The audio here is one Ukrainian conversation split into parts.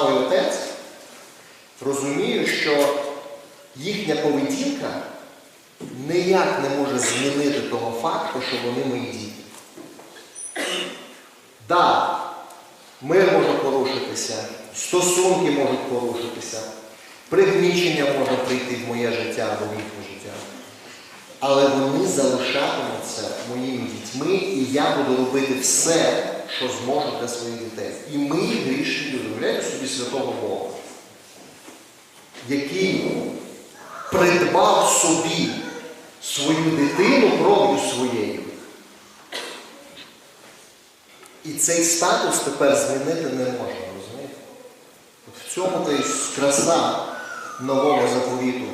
і отець, розумію, що їхня поведінка ніяк не може змінити того факту, що вони мої діти. Да, мир може порушитися, стосунки можуть порушитися, пригнічення може прийти в моє життя або в їхнє життя. Але вони залишатимуться моїми дітьми, і я буду робити все, що зможу для своїх дітей. І ми грішні люди. Уявляєте собі святого Бога, який придбав собі свою дитину кров'ю своєю. І цей статус тепер змінити не можна, розумієте? В цьому то й краса нового заповіту.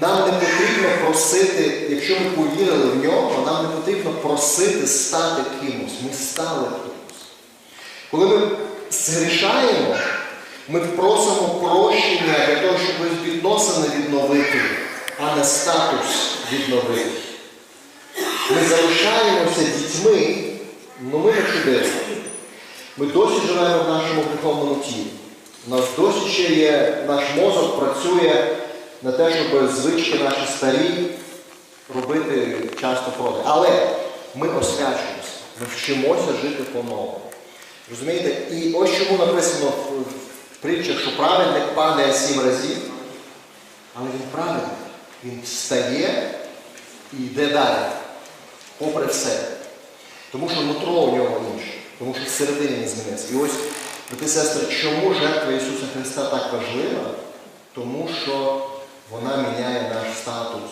Нам не потрібно просити, якщо ми повірили в нього, нам не потрібно просити стати кимось. Ми стали кимось. Коли ми згрішаємо, ми просимо прощення для того, щоб відносини відновити, а не статус відновити. Ми залишаємося дітьми, але ми не чудесні. Ми досі живемо в нашому гріховному тілі. У нас досі ще є, наш мозок працює на те, щоб звички наші старі робити часто проти. Але ми освячуємося, ми вчимося жити по-новому. Розумієте? І ось чому написано в, притчах, що праведник падає сім разів, але він праведник. Він встає і йде далі, попри все. Тому що нутро у нього інше, тому що всередині не зміниться. І ось, брати сестри, чому жертва Ісуса Христа так важлива? Тому що вона міняє наш статус.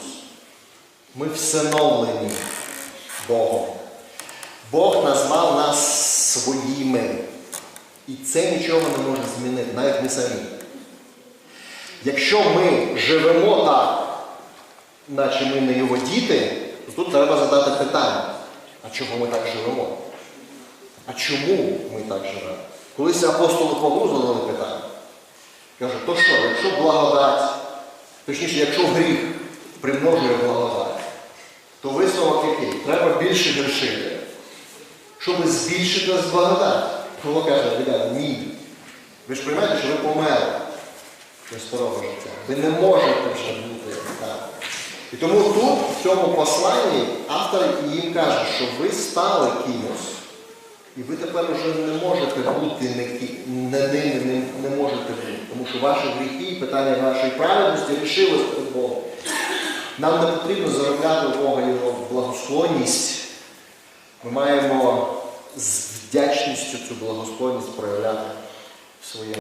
Ми всиновлені Богом. Бог назвав нас своїми. І це нічого не може змінити, навіть ми самі. Якщо ми живемо так, наче ми не його діти, то тут треба задати питання, а чого ми так живемо? А чому ми так живемо? Колись апостолу Павлу задали питання. Каже, то що, якщо благодать, точніше, якщо гріх примножує благодать, то висновок який? Треба більше грішити. Щоб збільшити нас благодать. Павло каже, ні. Ви ж розумієте, що ви померли до старого життя. Ви не можете вже бути так. І тому тут, в цьому посланні, автор їм каже, що ви стали кимось, і ви тепер вже не можете бути не, ки- не не, не можете бути. Тому що ваші гріхи, питання вашої праведності рішилось перед Богом. Нам не потрібно заробляти у Бога його благосклонність. Ми маємо з вдячністю цю благосклонність проявляти в своєму.